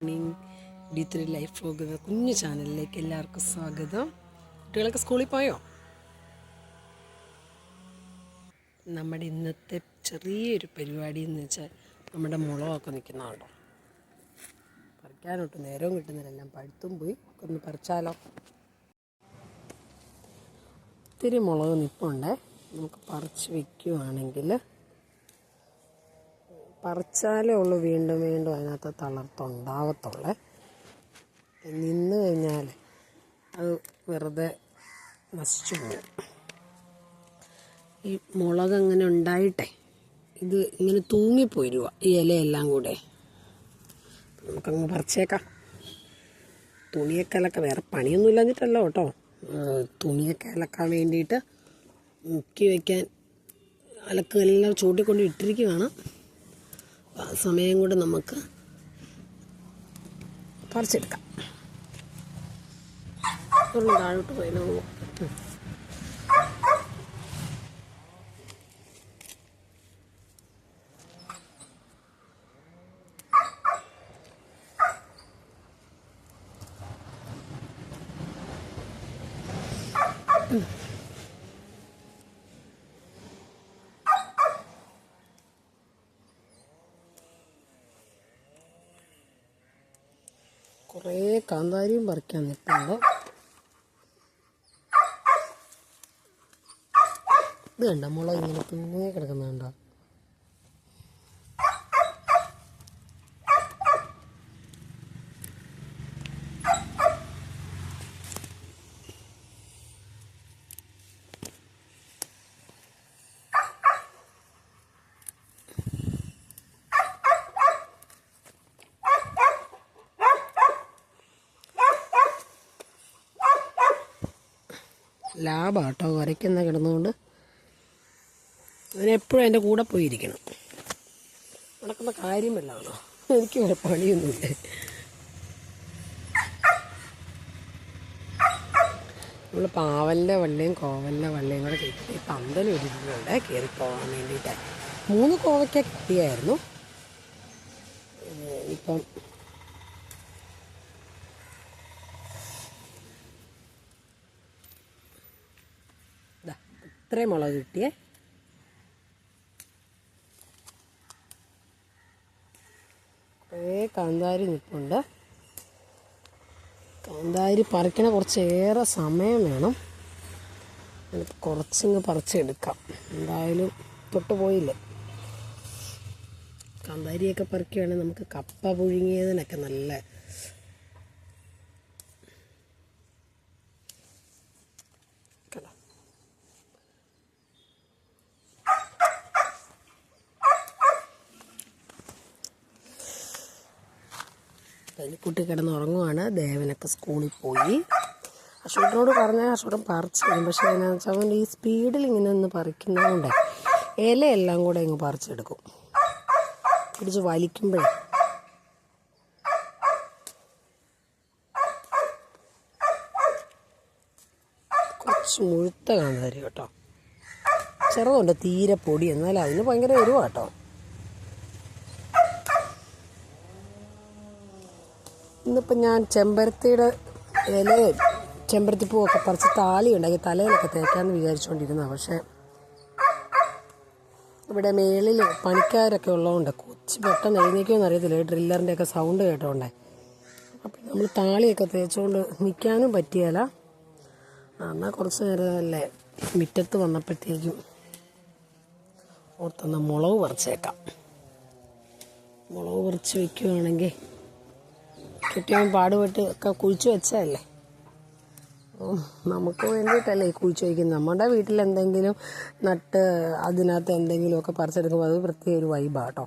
Morning D three life vlog എന്ന കുഞ്ഞു ചാനലിലേക്ക് എല്ലാവർക്കും സ്വാഗതം. കുട്ടികളൊക്കെ സ്കൂളിൽ പോയോ? നമ്മുടെ ഇന്നത്തെ ചെറിയൊരു പരിപാടി എന്ന് വെച്ചാൽ നമ്മുടെ മുളകൊക്കെ നിൽക്കുന്നതുണ്ടോ പറിക്കാനൊട്ട് നേരവും കിട്ടുന്നില്ലെല്ലാം പഴുത്തും പോയി. ഒന്ന് പറിച്ചാലോ? ഒത്തിരി മുളക് നിൽപ്പുണ്ടേ നമുക്ക് പറിച്ച് വെക്കുവാണെങ്കിൽ പറിച്ചാലേ ഉള്ളൂ വീണ്ടും വീണ്ടും അതിനകത്ത് തളർത്തുണ്ടാവത്തുള്ളേ. നിന്ന് കഴിഞ്ഞാൽ അത് വെറുതെ നശിച്ചു പോകും. ഈ മുളക് അങ്ങനെ ഉണ്ടായിട്ടെ ഇത് ഇങ്ങനെ തൂങ്ങിപ്പോയിരുക ഈ ഇലയെല്ലാം കൂടെ. നമുക്കങ്ങ് പറിച്ചേക്കാം. തുണിയൊക്കെ വേറെ പണിയൊന്നും ഇല്ലാഞ്ഞിട്ടല്ല കേട്ടോ. തുണിയൊക്കെ അലക്കാൻ വേണ്ടിയിട്ട് മുക്കി വയ്ക്കാൻ അലക്കെല്ലാം ചൂട്ടിക്കൊണ്ട് ഇട്ടിരിക്കുകയാണ് സമയം കൊണ്ട് നമുക്ക് പറിച്ചെടുക്കാം ഒന്ന് താഴോട്ട് പോയാലോ ഉം. കുറേ കാന്താരിയും പറിക്കാൻ നിൽപ്പുണ്ട്. ഇത് കണ്ട? മുളക് ഇങ്ങനെ തിന്നേ കിടക്കുന്നുണ്ടോ. ലാഭം കേട്ടോ വരയ്ക്കുന്ന കിടന്നുകൊണ്ട് അതിനെപ്പോഴും എന്റെ കൂടെ പോയിരിക്കണം. നടക്കുന്ന കാര്യമല്ലാണോ എനിക്ക് വേറെ പണിയൊന്നുമില്ല. നമ്മൾ പാവലിന്റെ വള്ളിയും കോവലിന്റെ വള്ളിയും കൂടെ കിട്ടി കയറി പോകാൻ വേണ്ടിയിട്ട്. മൂന്ന് കോവയ്ക്ക കിട്ടിയായിരുന്നു. ഇപ്പം ഇത്രയും മുളക് കിട്ടിയേ. കുറേ കാന്താരി നിൽപ്പുണ്ട് കാന്താരി പറിക്കണ കുറച്ചേറെ സമയം വേണം. കുറച്ചിങ്ങ് പറിച്ചെടുക്കാം. എന്തായാലും തൊട്ട് പോയില്ലേ. കാന്താരിയൊക്കെ പറിക്കുകയാണെങ്കിൽ നമുക്ക് കപ്പ പുഴുങ്ങിയതിനൊക്കെ നല്ല കുട്ടി കിടന്ന് ഉറങ്ങുവാണ് ദേവനൊക്കെ സ്കൂളിൽ പോയി. അശോകനോട് പറഞ്ഞാൽ അശോകൻ പറിച്ചു തരും പക്ഷേ എന്നാന്ന് വെച്ചാൽ അവൻ ഈ സ്പീഡിൽ ഇങ്ങനെ ഒന്ന് പറിക്കുന്നതുകൊണ്ട് ഇലയെല്ലാം കൂടെ ഇങ്ങ് പറിച്ചെടുക്കും. പിടിച്ച് വലിക്കുമ്പോഴേ. കുറച്ച് മുഴുത്ത കാണുന്നതായിരിക്കും കേട്ടോ. ചെറുതുണ്ട് തീരെ പൊടി. എന്നാലും അതിന് ഭയങ്കര എരിവാ കേട്ടോ ഞാൻ ചെമ്പരത്തിയുടെ ഇലയും ചെമ്പരത്തിപ്പൂവൊക്കെ പറിച്ച് താലി ഉണ്ടാക്കി തലയിലൊക്കെ തേക്കാമെന്ന് വിചാരിച്ചുകൊണ്ടിരുന്നതാണ് പക്ഷേ ഇവിടെ മേളിൽ പണിക്കാരൊക്കെ ഉള്ളതുകൊണ്ട് കൊച്ചി പെട്ടെന്ന് എഴുന്നേക്കുമെന്ന് അറിയത്തില്ല ഡ്രില്ലറിന്റെ ഒക്കെ സൗണ്ട് കേട്ടോണ്ടേ. അപ്പം നമ്മൾ താളിയൊക്കെ തേച്ചുകൊണ്ട് നിൽക്കാനും പറ്റിയല്ല എന്നാൽ കുറച്ച് നേരമല്ലേ മുറ്റത്ത് വന്നപ്പോഴത്തേക്കും ഓർത്തൊന്ന് മുളക് പറിച്ചേക്കാം. മുളക് പറിച്ച് വെക്കുകയാണെങ്കിൽ കെട്ടിയവൻ പാടുപെട്ട് ഒക്കെ കുഴിച്ചു വെച്ചതല്ലേ? നമുക്ക് വേണ്ടിയിട്ടല്ലേ കുഴിച്ചു വയ്ക്കുന്നത് നമ്മുടെ വീട്ടിൽ എന്തെങ്കിലും നട്ട് അതിനകത്ത് എന്തെങ്കിലുമൊക്കെ പറിച്ചെടുക്കുമ്പോൾ അത് പ്രത്യേക ഒരു വൈബാട്ടോ.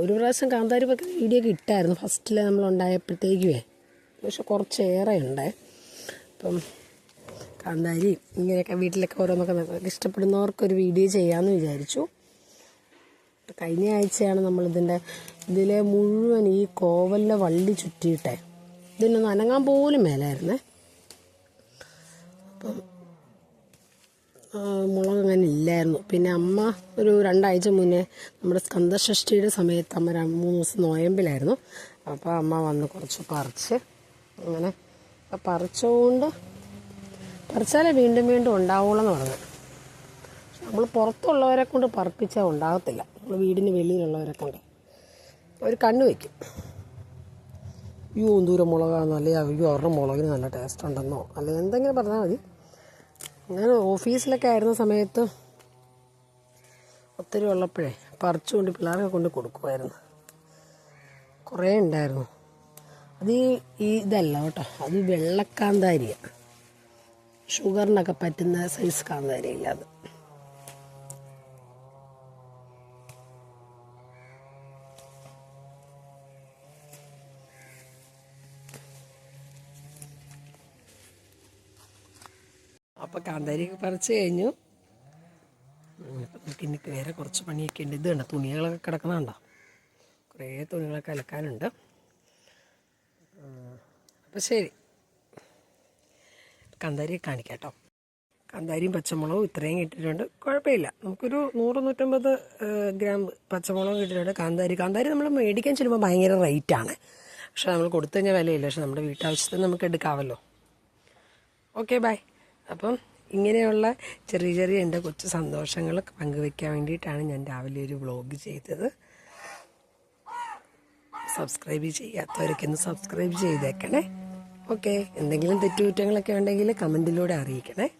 ഒരു പ്രാവശ്യം കാന്താരി പക്ക വീഡിയോ ഒക്കെ ഇട്ടായിരുന്നു. ഫസ്റ്റിൽ നമ്മൾ ഉണ്ടായപ്പോഴത്തേക്കുവേ. പക്ഷെ കുറച്ചേറെ ഉണ്ടേ. അപ്പം കാന്താരി ഇങ്ങനെയൊക്കെ വീട്ടിലൊക്കെ ഓരോന്നൊക്കെ ഇഷ്ടപ്പെടുന്നവർക്കൊരു വീഡിയോ ചെയ്യാമെന്ന് വിചാരിച്ചു. കഴിഞ്ഞ ആഴ്ചയാണ് നമ്മളിതിന്റെ ഇതിലെ മുഴുവൻ ഈ കോവലിലെ വള്ളി ചുറ്റിയിട്ടെ. ഇതിനൊന്നും അനങ്ങാൻ പോലും മേലായിരുന്നേ. അപ്പം മുളക് അങ്ങനെ ഇല്ലായിരുന്നു. പിന്നെ അമ്മ ഒരു രണ്ടാഴ്ച മുന്നേ നമ്മുടെ സ്കന്ദഷഷ്ടിയുടെ സമയത്ത് അമ്മ മൂന്ന് ദിവസം നോയമ്പിലായിരുന്നു. അപ്പോൾ അമ്മ വന്ന് കുറച്ച് പറിച്ച് അങ്ങനെ പറിച്ചുകൊണ്ട് പറിച്ചാലേ വീണ്ടും വീണ്ടും ഉണ്ടാവുള്ളൂ എന്ന് പറഞ്ഞു. നമ്മൾ പുറത്തുള്ളവരെ കൊണ്ട് പറപ്പിച്ചാൽ ഉണ്ടാകത്തില്ല. നമ്മൾ വീടിന് വെളിയിലുള്ളവരെ കൊണ്ട്. അവർ കണ്ണു വയ്ക്കും അയ്യോ ദൂരം മുളകാണെന്നോ അല്ലെങ്കിൽ അയ്യോ അവരുടെ മുളകിന് നല്ല ടേസ്റ്റ് ഉണ്ടെന്നോ. അല്ലെങ്കിൽ എന്തെങ്കിലും പറഞ്ഞാൽ മതി. ഞാൻ ഓഫീസിലൊക്കെ ആയിരുന്ന സമയത്ത് ഒത്തിരി ഉള്ളപ്പോഴേ പറിച്ചുകൊണ്ട് പിള്ളേർക്ക് കൊണ്ട് കൊടുക്കുമായിരുന്നു കുറേ ഉണ്ടായിരുന്നു. അത് ഈ ഇതല്ല കേട്ടോ. അത് വെള്ളക്കാന്താരിയാണ് ഷുഗറിനൊക്കെ പറ്റുന്ന സൈസ് കാന്താരിയില്ല അത്. അപ്പോൾ കാന്താരി പറിച്ച് കഴിഞ്ഞു. നമുക്ക് ഇനി വേറെ കുറച്ച് പണിയൊക്കെ ഉണ്ട്. ഇത് കണ്ടോ? തുണികളൊക്കെ കിടക്കുന്നുണ്ടോ കുറേ തുണികളൊക്കെ അലക്കാനുണ്ട്. അപ്പം ശരി. കാന്താരി കാണിക്കാം കേട്ടോ കാന്താരിയും പച്ചമുളകും ഇത്രയും കിട്ടിയിട്ടുണ്ട്. കുഴപ്പമില്ല. നമുക്കൊരു നൂറ് നൂറ്റമ്പത് ഗ്രാം പച്ചമുളകും കിട്ടിയിട്ടുണ്ട്. കാന്താരി കാന്താരി നമ്മൾ മേടിക്കാൻ ചെല്ലുമ്പോൾ ഭയങ്കര റേറ്റാണ് പക്ഷേ നമ്മൾ കൊടുത്തു കഴിഞ്ഞാൽ വിലയില്ല. പക്ഷെ നമ്മുടെ വീട്ടാവശ്യത്തിന് നമുക്ക് എടുക്കാമല്ലോ ഓക്കെ ബൈ അപ്പം ഇങ്ങനെയുള്ള ചെറിയ ചെറിയ എന്റെ കൊച്ചു സന്തോഷങ്ങൾ പങ്കുവെക്കാൻ വേണ്ടിയിട്ടാണ് ഞാൻ രാവിലെ ഒരു വ്ളോഗ് ചെയ്തത്. സബ്സ്ക്രൈബ് ചെയ്യാത്തവരൊക്കെ ഒന്ന് സബ്സ്ക്രൈബ് ചെയ്തേക്കണേ. ഓക്കെ എന്തെങ്കിലും തെറ്റുകുറ്റങ്ങളൊക്കെ ഉണ്ടെങ്കിൽ കമന്റിലൂടെ അറിയിക്കണേ.